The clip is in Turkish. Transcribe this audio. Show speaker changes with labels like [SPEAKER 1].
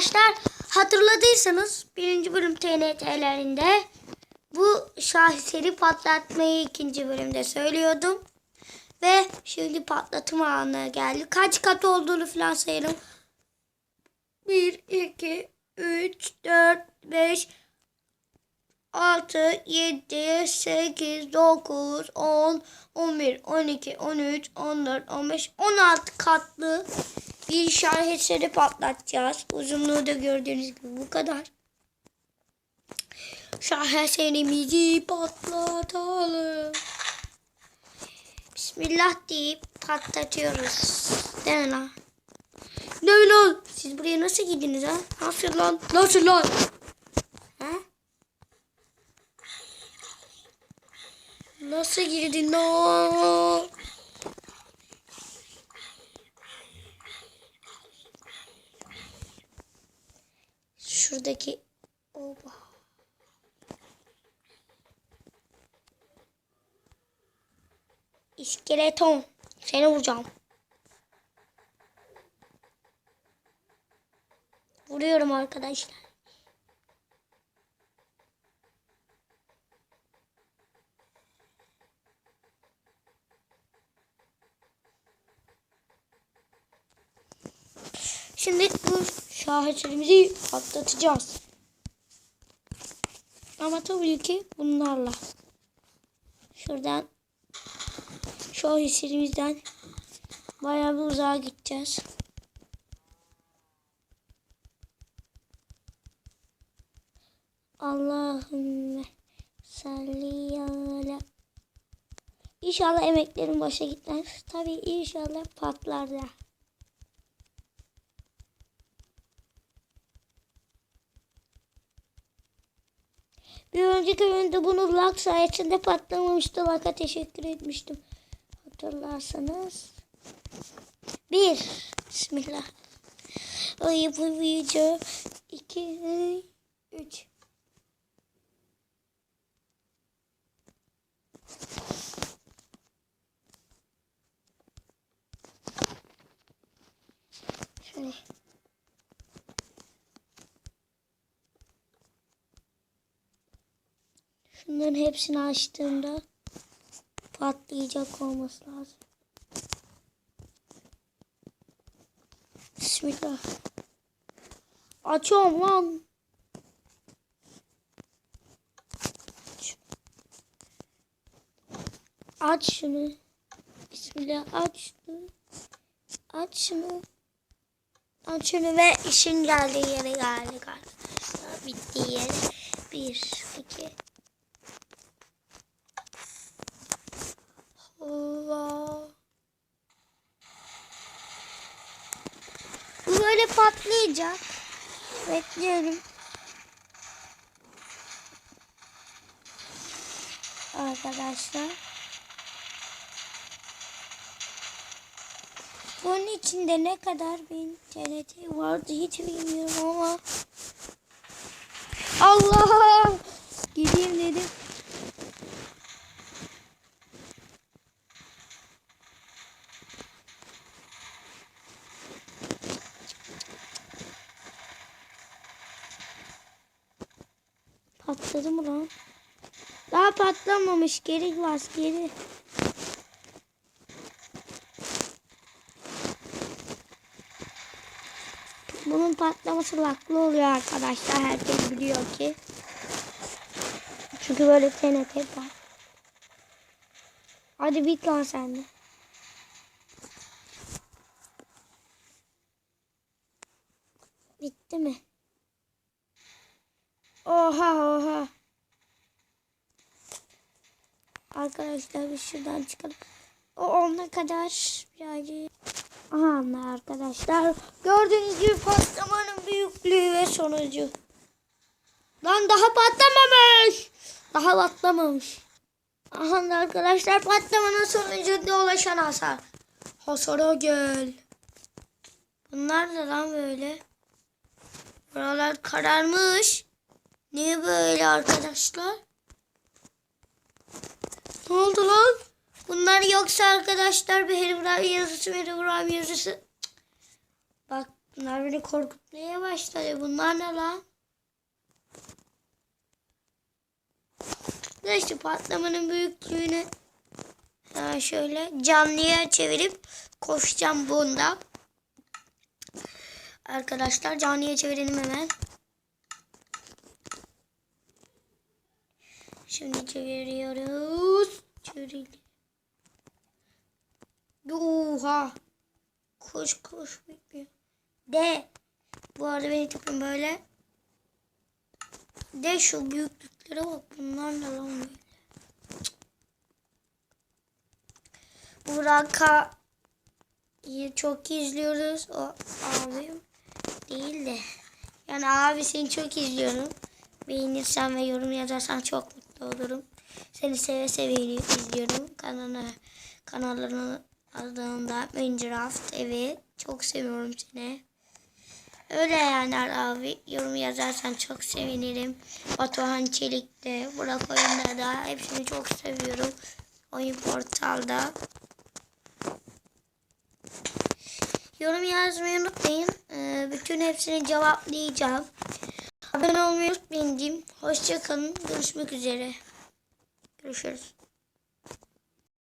[SPEAKER 1] Arkadaşlar hatırladıysanız birinci bölüm TNT'lerinde bu şaheseri patlatmayı ikinci bölümde söylüyordum. Ve şimdi patlatma anı geldi. Kaç kat olduğunu falan sayalım. 1, 2, 3, 4, 5, 6, 7, 8, 9, 10, 11, 12, 13, 14, 15, 16 katlı bir şaheseri patlatacağız. Uzunluğu da gördüğünüz gibi bu kadar. Şaheserimizi patlatalım. Bismillah deyip patlatıyoruz. Mi lan? Ne lan? Siz buraya nasıl girdiniz ha? Nasıl lan? Nasıl lan? Ha? Nasıl girdin lan? Şuradaki Oba. İskeleton. Seni vuracağım. Vuruyorum arkadaşlar. Şimdi bu şaheserimizi patlatacağız. Ama tabii ki bunlarla. Şuradan şaheserimizden bayağı bir uzağa gideceğiz. Allahümme salli ala. İnşallah emeklerim boşa gitmez. Tabii inşallah patlar da. Bir önceki oyunda bunu lag sayesinde patlamamıştı. Lag'a teşekkür etmiştim. Hatırlarsanız. Bir. Bismillah. Ay bu video. İki. Üç. Şöyle. Şunların hepsini açtığımda patlayacak olması lazım. Bismillah. Açıyorum lan. Aç şunu. Bismillah aç şunu. Aç şunu. Aç şunu ve işin geldiği yere geldi galiba. Bittiği yere. Bir, iki, Allah. Bu böyle patlayacak. Bekliyorum. Arkadaşlar. Bunun içinde ne kadar bin TNT vardı hiç bilmiyorum ama. Allah! Gideyim dedim. Patladı mı lan? Daha patlamamış. Geri bas geri. Bunun patlaması laklı oluyor arkadaşlar. Herkes biliyor ki. Çünkü böyle TNT var. Hadi bit lan sen de. Bitti mi? Oha oha. Arkadaşlar biz şuradan çıkalım. O ona kadar birazcık. Aha arkadaşlar. Gördüğünüz gibi patlamanın büyüklüğü ve sonucu. Lan daha patlamamış. Daha patlamamış. Aha arkadaşlar patlamanın sonucunda ulaşan hasar. Hasara gel. Bunlar da lan böyle. Buralar kararmış. Niye böyle arkadaşlar? Ne oldu lan? Bunlar yoksa arkadaşlar bir Herobrine yazısı, Herobrine yazısı. Bak Bunlar beni korkutmaya başladı. Bunlar ne lan? Neyse patlamanın büyüklüğünü şöyle canlıya çevirip koşacağım bunda. Arkadaşlar canlıya çevirelim hemen. Şimdi çeviriyoruz. Çevirelim. Oha. Koş koş. De. Bu arada benim tipim böyle. De şu büyüklüklere bak. Bunlar ne lan böyle. Burak'a çok izliyoruz. O abim değil de. Yani abi seni çok izliyorum. Beğenirsen ve yorum yazarsan çok mutlu olurum. Seni seve seve izliyorum. Kanalına, kanalının adında Minecraft evi. Çok seviyorum seni. Öyle yani abi. Yorum yazarsan çok sevinirim. Batuhan Çelik de, Burak Oyun'da da hepsini çok seviyorum. Oyun portalda. Yorum yazmayı unutmayın. Ee, bütün hepsini cevaplayacağım. Abone olmayı unutmayın diyeyim. Hoşçakalın. Görüşmek üzere. Görüşürüz.